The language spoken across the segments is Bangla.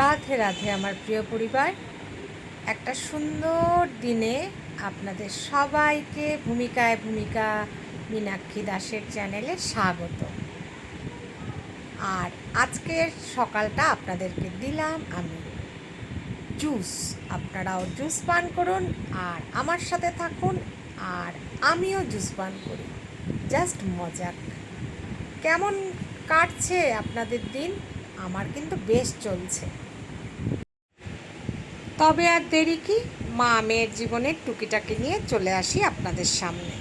রাধে রাধে আমার প্রিয় পরিবার। একটা সুন্দর দিনে আপনাদের সবাইকে ভূমিকায় ভূমিকা মীনাক্ষী দাসের চ্যানেলে স্বাগত। আর আজকের সকালটা আপনাদেরকে দিলাম আমি। জুস, আপনারাও জুস পান করুন আর আমার সাথে থাকুন আর আমিও জুস পান করি। জাস্ট মজাক কেমন কাটছে আপনাদের দিন? আমার কিন্তু বেশ চলছে। তবে আর দেরি কি? মা মেয়ের জীবনের টুকিটাকি নিয়ে চলে আসি আপনাদের সামনে।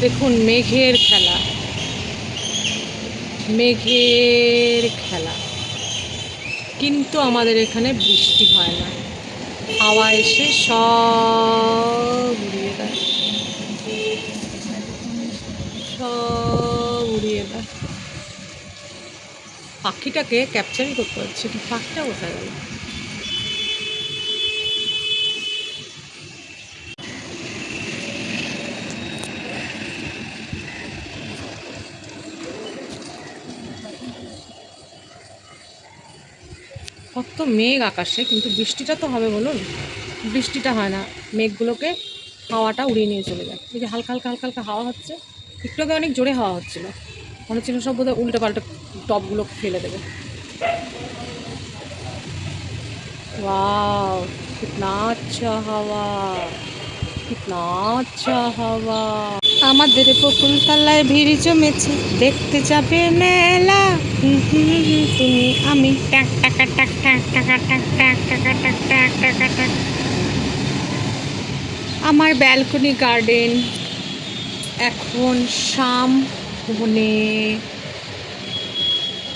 দেখুন, মেঘের খেলা। মেঘের খেলা। কিন্তু আমাদের এখানে বৃষ্টি হয় না। হাওয়া এসে সব উড়িয়ে দেয় সব উড়িয়ে দেয় পাখিটাকে ক্যাপচারই করতে পারছি না, পাখিটা কোথায় গেল? কত মেঘ আকাশে, কিন্তু বৃষ্টিটা তো হবে বলুন। বৃষ্টিটা হয় না, মেঘগুলোকে হাওয়াটা উড়িয়ে নিয়ে চলে যায়। এই যে হালকা হালকা হালকা হালকা হাওয়া হচ্ছে, একটু আগে অনেক জোরে হাওয়া হচ্ছিল। মনে হচ্ছিল সব বোধহয় উল্টে পাল্টে টপগুলো ফেলে দেবে वाओ कितना अच्छा हवा कितना अच्छा हवा আমাদের বকুলতলায় ভিড় জমেছে দেখতে যাবে মেলা হুম হুম হুম তুমি আমি টাক টাকা টাক টাক টাকা টাক টাক টাকা টাক টাক টাকা টাক আমার ব্যালকনি গার্ডেন এখন শাম होने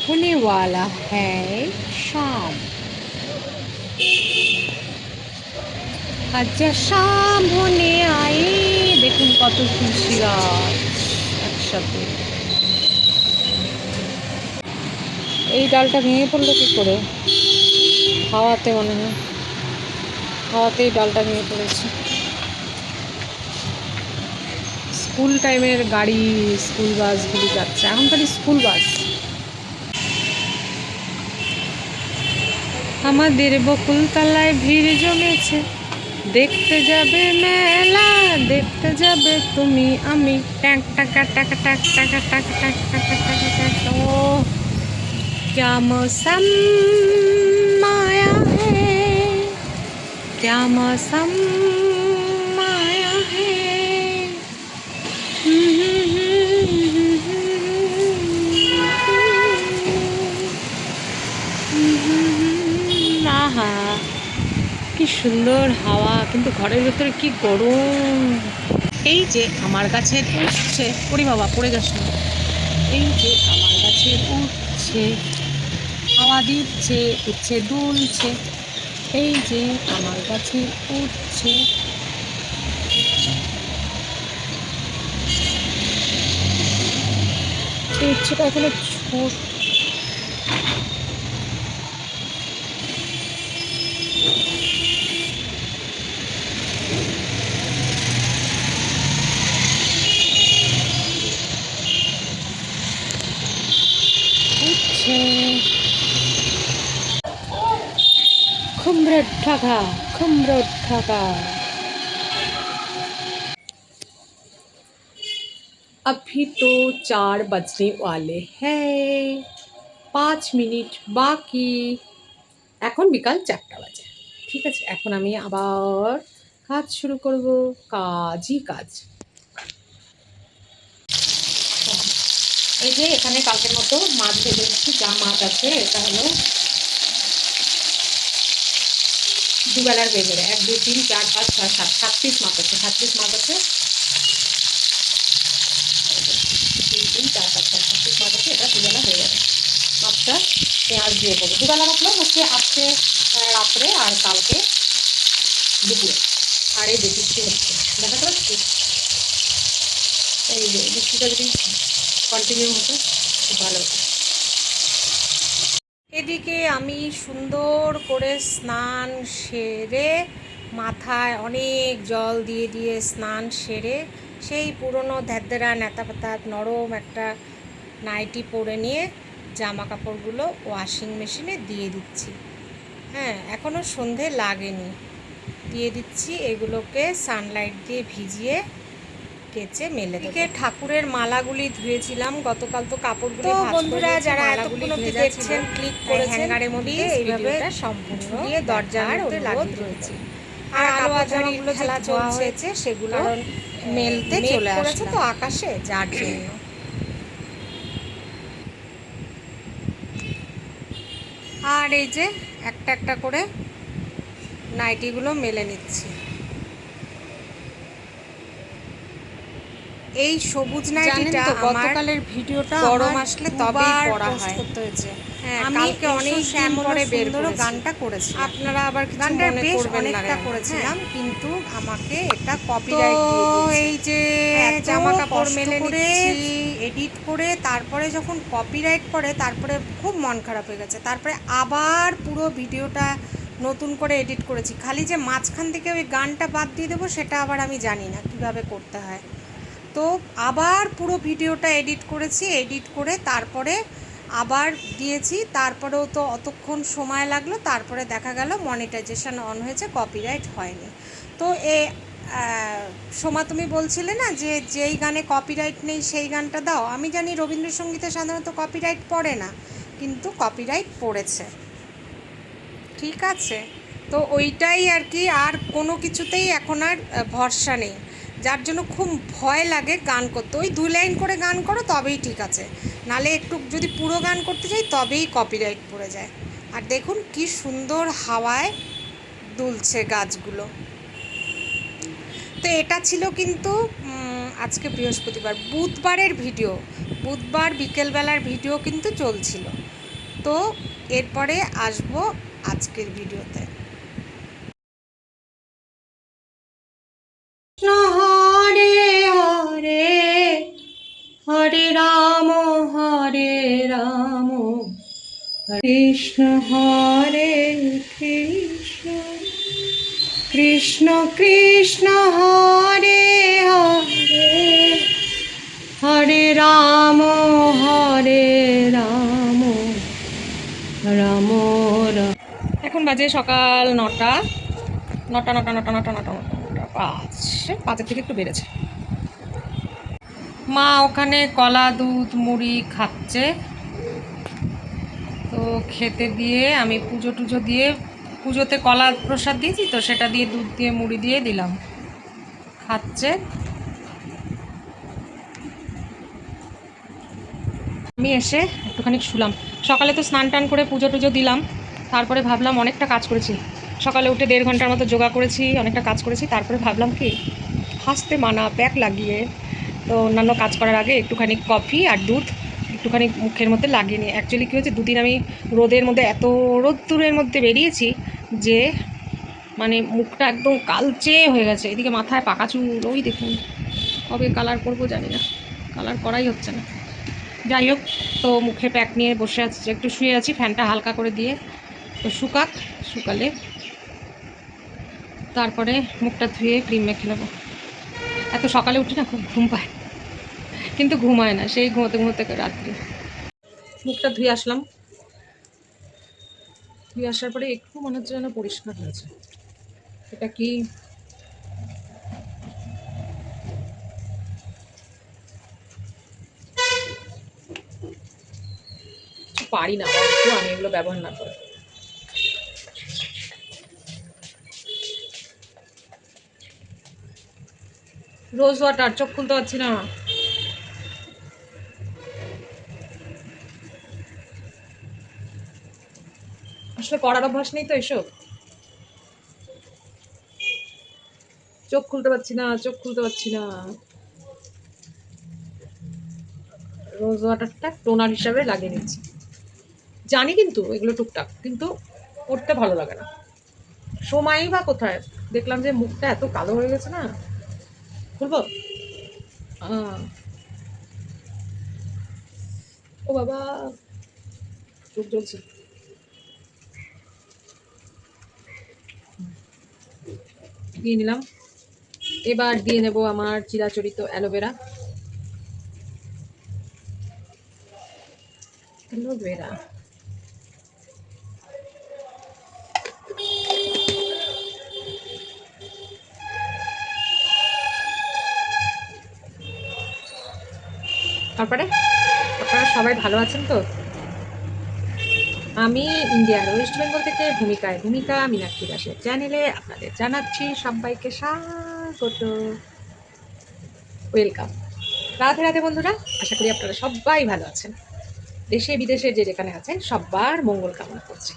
होने वाला है शाम আচ্ছা শাম হনে আই দেখুন কত তুলসী গাছ একসাথে এই ডালটা ভেঙে পড়লো কি করে হাওয়াতে মনে হয় হাওয়াতেই ডালটা ভেঙে পড়েছে স্কুল টাইমের গাড়ি স্কুল বাসগুলি যাচ্ছে এখন খালি স্কুল বাস আমাদের বকুলতলায় ভিড় জমেছে দেখতে যাবে মেলা দেখতে যাবে তুমি আমি ট্যাক টাকা টাকা টাক টাকা টাকা টাক টাকা টাকা টাক ও क्या मौसम आया है क्या मौसम সুন্দর হাওয়া, কিন্তু ঘরের ভেতরে কি গরম। এই যে আমার গাছে উঠছে পড়ি বাবা, পড়ে না। এই যে আমার গাছে উঠছে, হাওয়া দিচ্ছে, উঠছে, দুলছে। এই যে আমার গাছে উঠছে। এই উচ্ছেটা এখনও ছোট উঠছে খুমরট ঢাকা খুমরট ঢাকা अभी तो चार बजने वाले हैं পাঁচ মিনিট বাকি এখন বিকাল চারটা বাজে ঠিক আছে এখন আমি আবার কাজ শুরু করব কাজই কাজ এই যে এখানে কালকের মতো মাছ ভেজে দিচ্ছি যা মাছ আছে এটা হলো দুবেলার বেজে এক, দুই, তিন, চার, পাঁচ, ছয়, সাত সাত পিস মাছ আছে সাত পিস মাছ আছে। তিন তিন, চার, পাঁচ, ছয় সাত পিস মাছ আছে, এটা দুবেলা হয়ে যাবে। মাছটা পেঁয়াজ দিয়ে দেবো। দুবেলা মতলব হচ্ছে আজকে রাত্রে আর কালকে দুপুরে। আর এই বৃষ্টি হচ্ছে। দেখা যাচ্ছে এই যে, বৃষ্টিটা যদি কন্টিনিউ হতো, খুব ভালো হতো। এদিকে আমি সুন্দর করে স্নান সেরে মাথায় অনেক জল দিয়ে দিয়ে স্নান সেরে সেই পুরনো ধ্যাদ্দেরা নেতা পাতা নরম একটা নাইটি পরে নিয়ে জামা কাপড়গুলো ওয়াশিং মেশিনে দিয়ে দিচ্ছি। হ্যাঁ এখনও সন্ধে লাগেনি। দিয়ে দিচ্ছি এগুলোকে সানলাইট দিয়ে ভিজিয়ে কেচে মেলে দিকে ঠাকুরের মালাগুলি ধুয়েছিলাম গতকাল তো কাপড়গুলো তো বন্ধুরা যারা এতক্ষণ অবধি দেখছেন, ক্লিক তাই করেছেন, হ্যাঙ্গারের মধ্যে এইভাবে সম্পূর্ণ দিয়ে দরজার লাগিয়ে রয়েছে। আর আলো আধারিগুলো খেলা চলছে, সেগুলো মেলতে চলে আসছে তো তো আকাশে যার জন্য। আর এই যে একটা একটা করে নাইটিগুলো মেলে নিচ্ছি। এই সবুজ নাইটিটা গতকালের ভিডিওটা গরম আসলে তবেই post হয়। হয়েছে। হ্যাঁ আমি কালকে অনেক দিন শ্যামল পরে বের করেছি গানটা করেছি। আপনারা আবার কিছু মনে বেশ করবেন না অনেকটা। করেছিলাম, হ্যাঁ, কিন্তু আমাকে এটা কপিরাইট এই যে জামা কাপড় মেলে নিচ্ছি। এডিট করে তারপরে যখন কপিরাইট করে তারপরে খুব মন খারাপ হয়ে গেছে। তারপরে আবার পুরো ভিডিওটা নতুন করে এডিট করেছি। খালি যে মাঝখান থেকে ওই গানটা বাদ দিয়ে দেবো সেটা আবার আমি জানি না কীভাবে করতে হয়। তো আবার পুরো ভিডিওটা এডিট করেছি, এডিট করে তারপরে আবার দিয়েছি। তারপরেও তো অতক্ষণ সময় লাগল, তারপরে দেখা গেল মনিটাইজেশান অন হয়েছে কপিরাইট হয়নি। তো এ সোমা তুমি বলছিলে না যে যেই গানে কপিরাইট নেই সেই গানটা দাও। আমি জানি রবীন্দ্রসঙ্গীতে সাধারণত কপিরাইট পড়ে না, কিন্তু কপিরাইট পড়েছে। ঠিক আছে? তো ওইটাই আর কি, আর কোনো কিছুতেই এখন আর ভরসা নেই। যার জন্য খুব ভয় লাগে গান করতে। ওই দুই লাইন করে গান করো, তবেই ঠিক আছে। নালে একটু যদি পুরো গান করতে যাই, তবেই কপিরাইট পড়ে যায়। আর দেখুন কি সুন্দর হাওয়ায় দুলছে গাছগুলো। তো এটা ছিল কিন্তু আজকে বৃহস্পতিবার। বুধবারের ভিডিও, বুধবার বিকেলবেলার ভিডিও কিন্তু চলছিল। তো এরপরে আসব আজকের ভিডিওতে। হরে কৃষ্ণ হরে কৃষ্ণ। কৃষ্ণ কৃষ্ণ হরে হরে। হরে রাম হরে রাম। রাম এখন বাজে সকাল নটা। নটা নটা নটা নটা নটা নটা নটা, পাঁচ। পাঁচের থেকে একটু বেড়েছে। মা ওখানে কলা, দুধ, মুড়ি খাচ্ছে। তো খেতে দিয়ে আমি পুজো টুজো দিয়ে, পুজোতে কলা প্রসাদ দিয়েছি তো সেটা দিয়ে দুধ দিয়ে, মুড়ি দিয়ে দিলাম। খাচ্ছে। আমি এসে একটুখানি শুলাম। সকালে তো স্নান টান করে পুজো টুজো দিলাম, তারপরে ভাবলাম অনেকটা কাজ করেছি। সকালে উঠে দেড় ঘণ্টার মতো যোগা করেছি, অনেকটা কাজ করেছি, তারপরে ভাবলাম কি, হাসতে মানা, প্যাক লাগিয়ে, তো অন্যান্য কাজ করার আগে একটুখানি কফি আর দুধ একটুখানি মুখের মধ্যে লাগিয়ে নিই অ্যাকচুয়ালি কী হয়েছে, দুদিন আমি রোদের মধ্যে, এত রোদ্দুরের মধ্যে বেরিয়েছি যে মানে মুখটা একদম কালচে হয়ে গেছে। এদিকে মাথায় পাকা চুল, ওই দেখুন, কবে কালার করব জানি না। কালার করাই হচ্ছে না। যাই হোক, তো মুখে প্যাক নিয়ে বসে আছি, একটু শুয়ে আছি, ফ্যানটা হালকা করে দিয়ে, তো শুকাক, শুকালে তারপরে মুখটা ধুয়ে ক্রিম মেখে নেব। এত সকালে উঠি না, খুব ঘুম পায়। কিন্তু ঘুমায় না, সেই ঘুমোতে ঘুমোতে রাত্রি। মুখটা ধুয়ে আসলাম। ধুয়ে আসার পরে একটু মনে হচ্ছে যেন পরিষ্কার হয়েছে। এটা কি? পারি না অল্প আমি এগুলো ব্যবহার না করি। রোজ ওয়াটার চোখ খুলতে পারছি না। আসলে পড়ার অভ্যাস নেই তো এসব? চোখ খুলতে পারছি না, চোখ খুলতে পারছি না। রোজ ওয়াটারটা টোনার হিসাবে লাগিয়ে নিচ্ছি। জানি কিন্তু এগুলো টুকটাক, কিন্তু করতে ভালো লাগে না। সময়ই বা কোথায়? দেখলাম যে মুখটা এত কালো হয়ে গেছে না। খুলবো। ও বাবা, চোখ জ্বলছে। দিয়ে নিলাম। এবার দিয়ে নেব আমার চিরাচরিত অ্যালোভেরা। অ্যালোভেরা। তারপরে আপনারা সবাই ভালো আছেন তো? আমি ইন্ডিয়ার ওয়েস্ট বেঙ্গল থেকে ভূমিকায় ভূমিকা মীনাক্ষী দাসের চ্যানেলে আপনাদের জানাচ্ছি সবাইকে স্বাগত। ওয়েলকাম। রাধে রাধে বন্ধুরা, আশা করি আপনারা সবাই ভালো আছেন। দেশে বিদেশে যে যেখানে আছেন, সবার মঙ্গল কামনা করছি।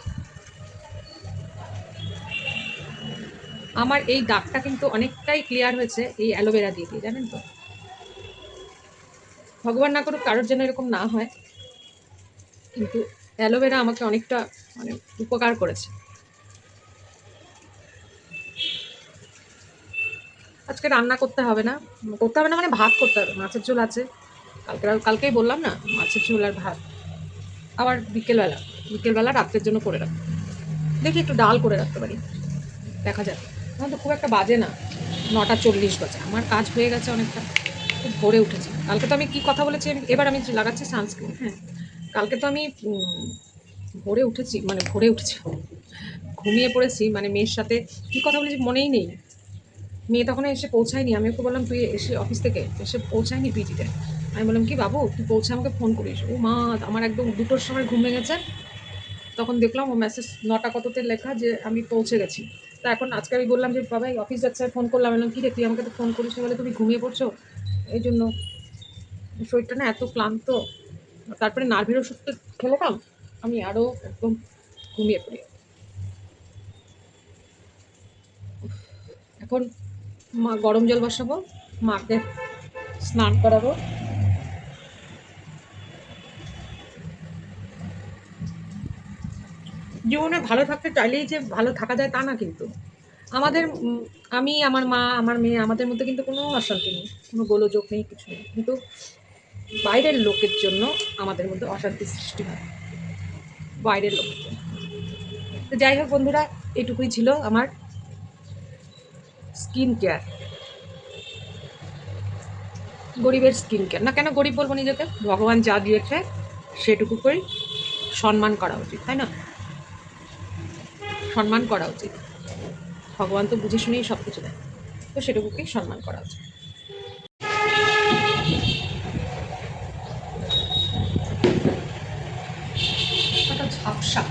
আমার এই দাগটা কিন্তু অনেকটাই ক্লিয়ার হয়েছে এই অ্যালোভেরা দিয়ে দিয়ে, জানেন তো? ভগবান না করুক, কারোর জন্য এরকম না হয়। কিন্তু অ্যালোভেরা আমাকে অনেকটা মানে উপকার করেছে। আজকে রান্না করতে হবে না। করতে হবে না মানে ভাত করতে হবে। মাছের ঝোল আছে। কালকে কালকেই বললাম না, মাছের ঝোল আর ভাত। আবার বিকেলবেলা বিকেলবেলা রাত্রের জন্য করে রাখব দেখি একটু ডাল করে রাখতে পারি। দেখা যাক। এখন তো খুব একটা বাজে না। নটা চল্লিশ বাজে। আমার কাজ হয়ে গেছে অনেকটা। খুব ভরে উঠেছে। কালকে তো আমি কি কথা বলেছি? এবার আমি লাগাচ্ছি সানস্ক্রিন হ্যাঁ। কালকে তো আমি ভোরে উঠেছি মানে ভোরে উঠেছি, ঘুমিয়ে পড়েছি মানে মেয়ের সাথে, কি কথা বলেছি মনেই নেই। মেয়ে তখন এসে পৌঁছায়নি, আমি ওকে বললাম, তুই এসে অফিস থেকে এসে পৌঁছায়নি পিজিতে আমি বললাম, কি বাবু, তুই পৌঁছে আমাকে ফোন করিস? ও মা, আমার একদম দুটোর সময় ঘুম ভেঙেছে। তখন দেখলাম ও মেসেজ নটা কততে লেখা যে আমি পৌঁছে গেছি। তা এখন আজকে আমি বললাম যে, বাবা অফিস যাচ্ছে ফোন করলাম। বললাম, কি রে, তুই আমাকে তো ফোন করিস বলে, তুমি ঘুমিয়ে পড়ছো? এই জন্য শরীরটা না এত ক্লান্ত। তারপরে নার্ভের ওষুধ তো খেলাম আমি আরও একদম ঘুমিয়ে পড়ি। এখন মা গরম জল বসাবো, মাকে স্নান করাবো। জীবনে ভালো থাকতে চাইলেই যে ভালো থাকা যায় তা না কিন্তু। আমাদের আমি, আমার মা, আমার মেয়ে, আমাদের মধ্যে কিন্তু কোনো অশান্তি নেই, কোনো গোলযোগ নেই, কিছু নেই। কিন্তু বাইরের লোকের জন্য আমাদের মধ্যে অশান্তি সৃষ্টি হয়। বাইরের লোকের জন্য। তো যাই হোক বন্ধুরা, এটুকুই ছিল আমার স্কিন কেয়ার গরিবের স্কিন কেয়ার না, কেন গরিব বলব নিজেকে? ভগবান যা দিয়েছে, সেটুকু করেই সম্মান করা উচিত, তাই না? সম্মান করা উচিত। ভগবান তো বুঝে শুনেই সব কিছু দেয়। তো সেটুকুকেই সম্মান করা উচিত একটা ঝাপসা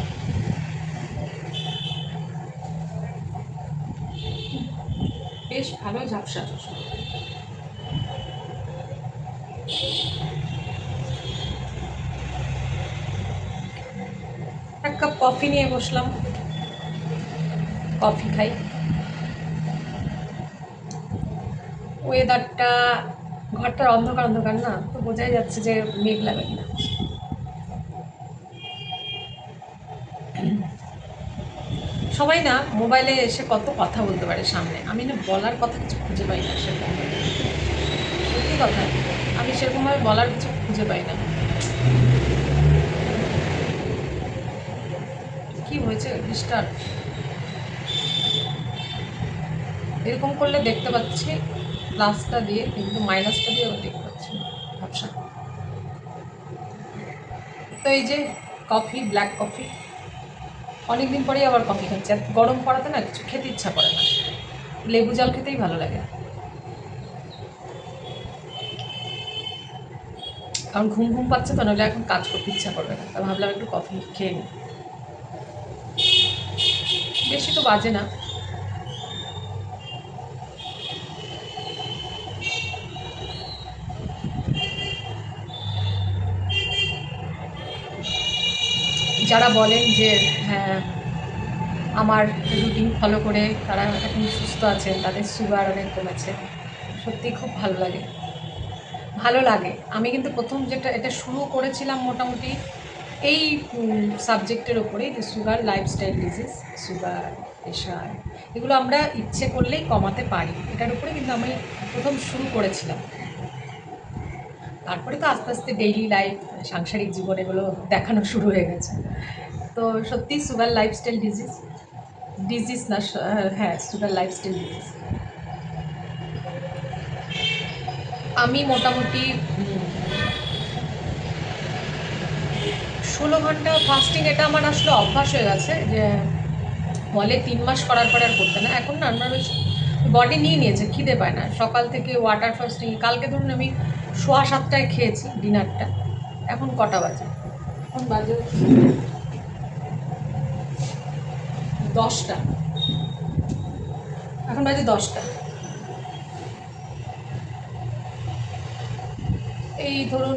বেশ ভালো ঝাপসা এক কাপ কফি নিয়ে বসলাম। কফি খাই। ওয়েদারটা ঘরটার অন্ধকার অন্ধকার না, তো বোঝাই যাচ্ছে যে মেঘ লাগে কিনা সবাই না মোবাইলে এসে কত কথা বলতে পারে সামনে। আমি না বলার কথা কিছু খুঁজে পাই না সেরকম সত্যি কথা, আমি সেরকমভাবে বলার কিছু খুঁজে পাই না। কি হয়েছে? ডিস্টার্ব এরকম করলে দেখতে পাচ্ছি, প্লাসটা দিয়ে, কিন্তু মাইনাসটা দিয়ে দেখতে পাচ্ছি ব্যবসা তো এই যে কফি, ব্ল্যাক কফি। অনেকদিন পরেই আবার কফি খাচ্ছি। আর গরম পড়াতে না কিছু খেতে ইচ্ছা করে না। লেবু জল খেতেই ভালো লাগে। কারণ ঘুম ঘুম পাচ্ছে তো, নাহলে এখন কাজ করতে ইচ্ছা করবে না। তা ভাবলাম একটু কফি খেয়ে নিই। বেশি তো বাজে না। যারা বলেন যে হ্যাঁ আমার রুটিন ফলো করে তারা এখন সুস্থ আছেন, তাদের সুগার অনেক কমেছে। সত্যি খুব ভালো লাগে। ভালো লাগে। আমি কিন্তু প্রথম যেটা, এটা শুরু করেছিলাম মোটামুটি এই সাবজেক্টের ওপরেই যে sugar lifestyle disease sugar pressure এগুলো আমরা ইচ্ছে করলেই কমাতে পারি। এটার উপরে কিন্তু আমি প্রথম শুরু করেছিলাম। তারপরে তো আস্তে আস্তে ডেইলি লাইফ সাংসারিক জীবন এগুলো দেখানো শুরু হয়ে গেছে। তো সত্যি সুগার লাইফস্টাইল ডিজিজ ডিজিজ না হ্যাঁ সুগার লাইফস্টাইল ডিজিজ আমি মোটামুটি ষোলো ঘণ্টা ফাস্টিং এটা আমার আসলে অভ্যাস হয়ে গেছে যে বলে তিন মাস করার পরে আর করতে না। এখন না, আমার বডি নিয়ে নিয়েছে, খিদে পায় না। সকাল থেকে ওয়াটার ফাস্টিং কালকে ধরুন আমি সোয়া সাতটায় খেয়েছি ডিনারটা এখন কটা বাজে? এখন বাজে দশটা। এখন বাজে দশটা। এই ধরুন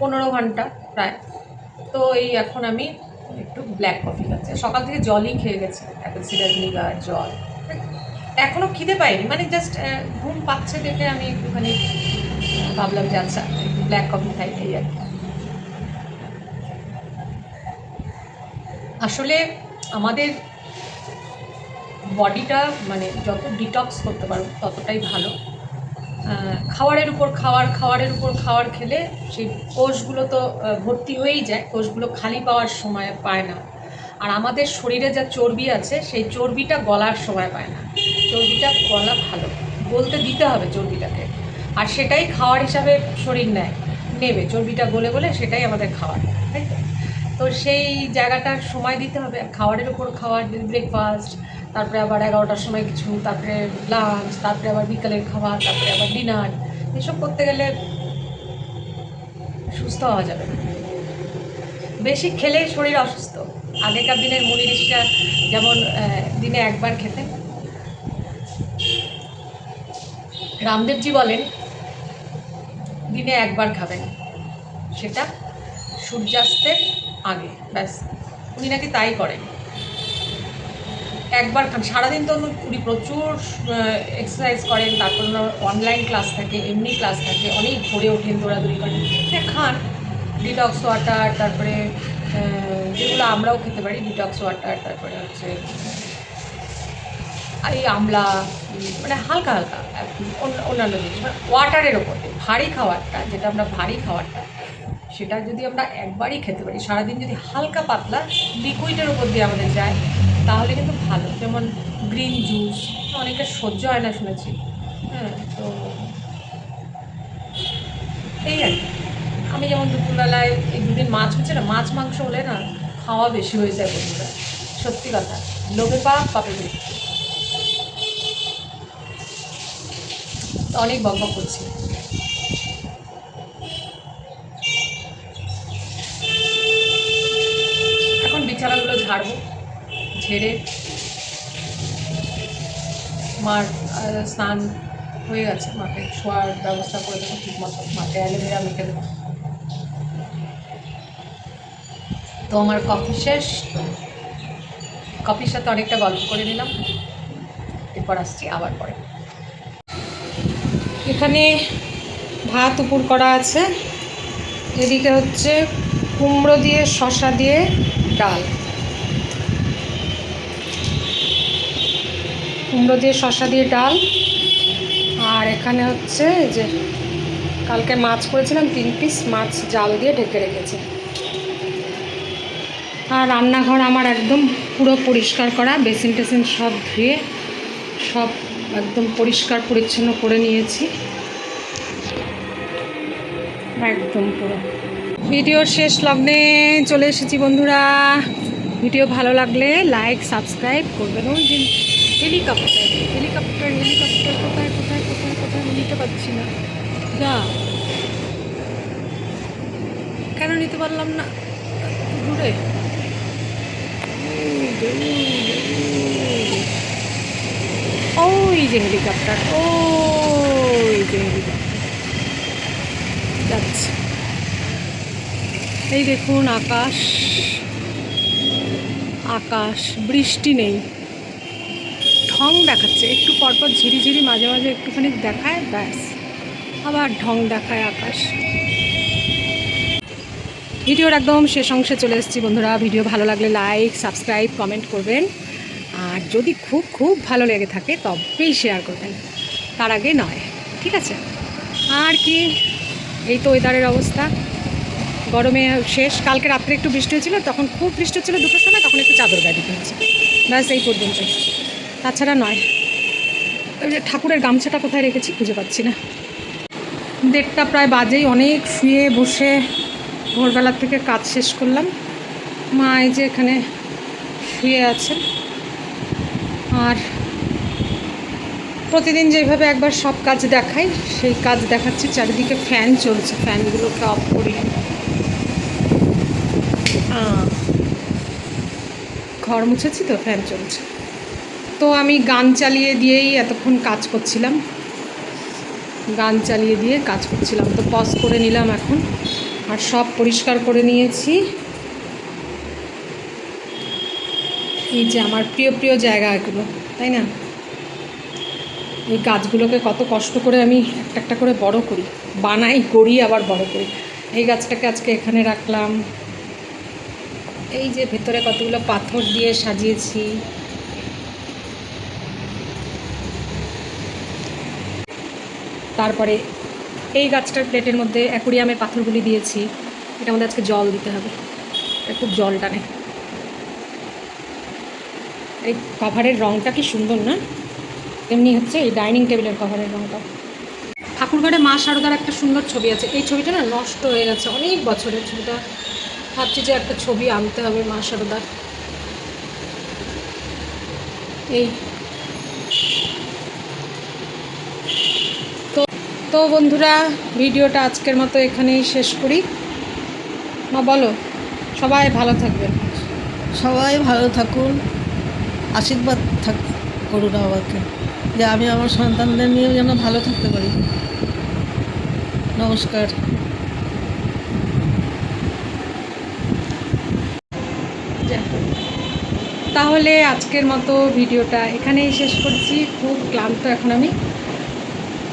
পনেরো ঘণ্টা প্রায়। তো এই এখন আমি একটু ব্ল্যাক কফি খাচ্ছি। সকাল থেকে জলই খেয়ে গেছি। অ্যাপেল সিডার ভিনিগার জল। এখনও খিদে পাইনি। মানে জাস্ট ঘুম পাচ্ছে দেখে আমি একটুখানি ভাবলাম যে আচ্ছা একটু ব্ল্যাক কফি খাই, এই আর আসলে আমাদের বডিটা মানে যত ডিটক্স করতে পারো, ততটাই ভালো। খাবারের উপর খাওয়ার, খাওয়ারের উপর খাওয়ার খেলে সেই কোষগুলো তো ভর্তি হয়েই যায়, কোষগুলো খালি পাওয়ার সময় পায় না। আর আমাদের শরীরে যা চর্বি আছে, সেই চর্বিটা গলার সময় পায় না। চর্বিটা গলা ভালো। বলতে দিতে হবে চর্বিটাকে। আর সেটাই খাওয়ার হিসাবে শরীর নেয়, নেবে। চর্বিটা গলে গলে সেটাই আমাদের খাওয়ার, তাই তো? তো সেই জায়গাটার সময় দিতে হবে। খাওয়ারের উপর খাওয়ার ব্রেকফাস্ট তারপরে আবার এগারোটার সময় কিছু, তারপরে লাঞ্চ তারপরে আবার বিকালের খাবার, তারপরে আবার ডিনার এসব করতে গেলে সুস্থ হওয়া যাবে বেশি খেলে শরীর অসুস্থ। আগেকার দিনের মুনি ঋষিরা যেমন দিনে একবার খেতেন রামদেবজি বলেন, দিনে একবার খাবেন। সেটা সূর্যাস্তের আগে, ব্যাস। উনি নাকি তাই করেন। একবার খান। সারাদিন তো উনি প্রচুর এক্সারসাইজ করেন, তারপর ওনার অনলাইন ক্লাস থাকে, এমনি ক্লাস থাকে, অনেক ভরে ওঠেন, দৌড়াদৌড়ি করেন। খান ডিটক্স ওয়াটার তারপরে যেগুলো আমরাও খেতে পারি ডিটক্স ওয়াটার তারপরে হচ্ছে এই আমলা মানে হালকা হালকা অন্য- অন্যান্য জিনিস। মানে ওয়াটারের ওপর, ভারী খাবারটা যেটা আমরা ভারী খাবারটা সেটা যদি আমরা একবারই খেতে পারি, সারাদিন যদি হালকা পাতলা লিকুইডের উপর দিয়ে আমাদের যায়, তাহলে কিন্তু ভালো। যেমন গ্রিন জুস অনেকের সহ্য হয় না শুনেছি। হ্যাঁ তো এই আর। আমি যেমন দুপুরবেলায় এই দুদিন মাছ হচ্ছে না, মাছ মাংস হলে না খাওয়া বেশি হয়ে যায় বন্ধুরা। সত্যি কথা। লোভে পাপ পাপে অনেক বক বক করছি এখন বিছানাগুলো ঝাড়বো, ঝেড়ে মার স্নান হয়ে গেছে, মাকে শোয়ার ব্যবস্থা করে দেবো, ঠিক মতো মাকে অ্যালোভেরা মেখে দেবো। তো আমার কফি শেষ। কফির সাথে অনেকটা গল্প করে নিলাম। এরপর আসছি আবার পরে। এখানে ভাত উপর করা আছে। এদিকে হচ্ছে কুমড়ো দিয়ে শশা দিয়ে ডাল। কুমড়ো দিয়ে শশা দিয়ে ডাল। আর এখানে হচ্ছে যে কালকে মাছ করেছিলাম তিন পিস, মাছ জাল দিয়ে ঢেকে রেখেছি। আর রান্নাঘর আমার একদম পুরো পরিষ্কার করা, বেসিন টেসিন সব ধুয়ে সব একদম পরিষ্কার পরিচ্ছন্ন করে নিয়েছি। একদম পুরো। ভিডিওর শেষ লগ্নে চলে এসেছি বন্ধুরা। ভিডিও ভালো লাগলে লাইক সাবস্ক্রাইব করবেন। ওই যে হেলিকপ্টার হেলিকপ্টার হেলিকপ্টার কোথায় কোথায় কোথায় কোথায় নিতে পারছি না। যা। কেন নিতে পারলাম না? ঘুরে ওই যে হেলিকপ্টার ওই যে হেলিকপ্টার যাচ্ছে। এই দেখুন আকাশ। আকাশ, বৃষ্টি নেই। ঢং দেখাচ্ছে। একটু পরপর ঝিরিঝিরি মাঝে মাঝে একটুখানি দেখায়, ব্যাস। আবার ঢং দেখায় আকাশ। ভিডিওর একদম শেষ অংশে চলে এসেছি বন্ধুরা। ভিডিও ভালো লাগলে লাইক, সাবস্ক্রাইব, কমেন্ট করবেন। আর যদি খুব খুব ভালো লেগে থাকে, তবেই শেয়ার করবেন। তার আগে নয়, ঠিক আছে? আর কি? এই তো ওয়েদারের অবস্থা। গরমে শেষ, কালকে রাত্রে একটু বৃষ্টি হয়েছিল, তখন খুব বৃষ্টি হচ্ছিল দুটোর সময়, তখন একটু চাদর গায়ে দিতে হচ্ছে ব্যাস, এই পর্যন্ত। তাছাড়া নয়। ঠাকুরের গামছাটা কোথায় রেখেছি খুঁজে পাচ্ছি না। দেড়টা প্রায় বাজেই, অনেক শুয়ে বসে ভোরবেলার থেকে কাজ শেষ করলাম। মা এই যে এখানে শুয়ে আছেন। আর প্রতিদিন যেভাবে একবার সব কাজ দেখাই, সেই কাজ দেখাচ্ছি, চারিদিকে ফ্যান চলছে, ফ্যানগুলোকে অফ করি। ঘর মুছেছি তো, ফ্যান চলছে। তো আমি গান চালিয়ে দিয়েই এতক্ষণ কাজ করছিলাম। গান চালিয়ে দিয়ে কাজ করছিলাম। তো পজ করে নিলাম এখন। আর সব পরিষ্কার করে নিয়েছি। এই যে আমার প্রিয় প্রিয় জায়গা এগুলো তাই না? এই গাছগুলোকে কত কষ্ট করে আমি একটা একটা করে বড় করি। বানাই করি আবার বড় করি। এই গাছটাকে আজকে এখানে রাখলাম। এই যে ভেতরে কতগুলো পাথর দিয়ে সাজিয়েছি। তারপরে এই গাছটার প্লেটের মধ্যে অ্যাকুরিয়ামের পাথরগুলি দিয়েছি। এটার মধ্যে আজকে জল দিতে হবে। এটা খুব জল টানে। এই কভারের রঙটা কি সুন্দর না? এমনি হচ্ছে এই ডাইনিং টেবিলের কভারের রঙটা ঠাকুরঘরে মা শারদার একটা সুন্দর ছবি আছে। এই ছবিটা না নষ্ট হয়ে গেছে অনেক বছরের ছবিটা। ভাবছি যে একটা ছবি আনতে হবে মা শারদার এই। তো তো বন্ধুরা, ভিডিওটা আজকের মতো এখানেই শেষ করি। মা, বলো, সবাই ভালো থাকবেন। সবাই ভালো থাকুন, আশীর্বাদ থাক, করুন আমাকে, যে আমি আমার সন্তানদের নিয়েও যেন ভালো থাকতে পারি। নমস্কার। তাহলে আজকের মতো ভিডিওটা এখানেই শেষ করছি। খুব ক্লান্ত এখন আমি।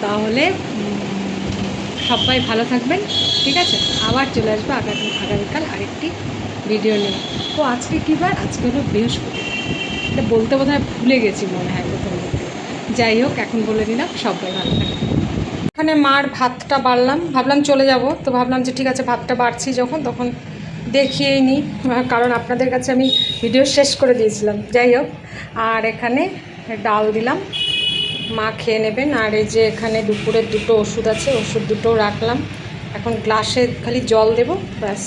তাহলে সবাই ভালো থাকবেন, ঠিক আছে? আবার চলে আসব আগামী, আগামীকাল আরেকটি ভিডিও নিয়ে। তো আজকে কী বার? আজকে হলো বৃহস্পতিবার। এটা বলতে বোধ হয় ভুলে গেছি মনে হয় প্রথম। যাই হোক, এখন বলে নিলাম, সবাই ভালো থাকবেন। এখানে মার ভাতটা বাড়লাম। ভাবলাম চলে যাব। তো ভাবলাম যে ঠিক আছে, ভাতটা বাড়ছি যখন, তখন দেখিয়েই নিই কারণ আপনাদের কাছে আমি ভিডিও শেষ করে দিয়েছিলাম। যাই হোক, আর এখানে ডাল দিলাম। মা খেয়ে নেবেন। আর এই যে এখানে দুপুরের দুটো ওষুধ আছে, ওষুধ দুটো রাখলাম। এখন গ্লাসে খালি জল দেবো, ব্যাস।